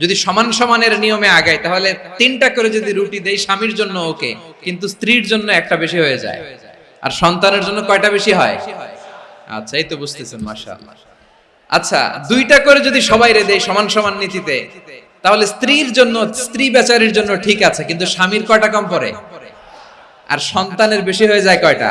যদি সমান সমানের নিয়মে আগাই তাহলে তিনটা করে যদি রুটি দেই স্বামীর জন্য ওকে, কিন্তু স্ত্রীর জন্য একটা বেশি হয়ে যায়। আর সন্তানের জন্য কয়টা বেশি হয়? আচ্ছা এই তো বুঝতেছেন, মাশাআল্লাহ। আচ্ছা দুইটা করে যদি সবাই রে দেয় সমান সমান নীতিতে, তাহলে স্ত্রীর জন্য, স্ত্রী বেচারির জন্য ঠিক আছে, কিন্তু স্বামীর কয়টা কম পড়ে? আর সন্তানের বেশি হয়ে যায় কয়টা?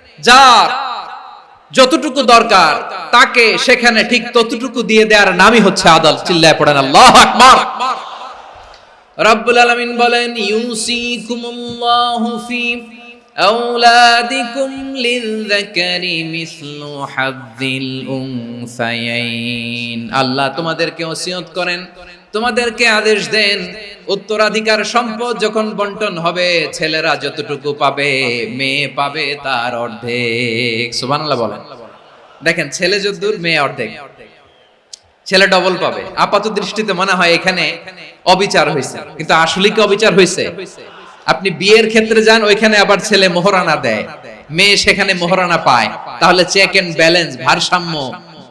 যার যতটুকু দরকার, তাকে সেখানে ঠিক ততটুকু দিয়ে দেওয়ার নামই হচ্ছে আদাল। চিল্লায় পড়েন আল্লাহ আকবার। রব্বুল আলামিন বলেন, ইউসিকুমুল্লাহু ফি أولادكم للذكر مثل حظ الأنثيين আল্লাহ তোমাদেরকে ওসিয়ত করেন তোমাদেরকে আদেশ দেন উত্তরাধিকার সম্পদ যখন বন্টন হবে ছেলেরা যতটুকু পাবে মেয়ে পাবে তার অর্ধেক সুবহানাল্লাহ বলেন দেখেন ছেলে যদ্দূর মেয়ে অর্ধেক ছেলে ডবল পাবে আপাত দৃষ্টিতে মনে হয় এখানে অবিচার হয়েছে কিন্তু আসলে কি অবিচার হয়েছে আপনি বিয়ের ক্ষেত্রে যান, ওইখানে আবার ছেলে মোহরানা দেয়। মেয়ে সেখানে মোহরানা পায়। তাহলে চেক এন্ড ব্যালেন্স ভারসাম্য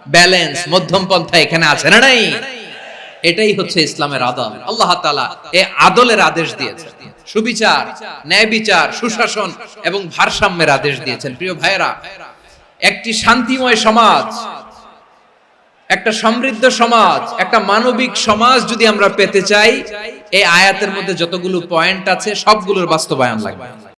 ব্যালেন্স মধ্যম পন্থা এখানে আছে না নাই? এটাই হচ্ছে ইসলামের আদল। আল্লাহ তাআলা এই আদলের আদেশ দিয়েছেন। সুবিচার ন্যায় বিচার সুশাসন এবং ভারসাম্যের আদেশ দিয়েছেন। প্রিয় ভাইয়েরা, একটি শান্তিময় সমাজ একটা সমৃদ্ধ সমাজ, একটা মানবিক সমাজ যদি আমরা পেতে চাই, এই আয়াতের মধ্যে যতগুলো পয়েন্ট আছে, সবগুলোর বাস্তবায়ন লাগবে।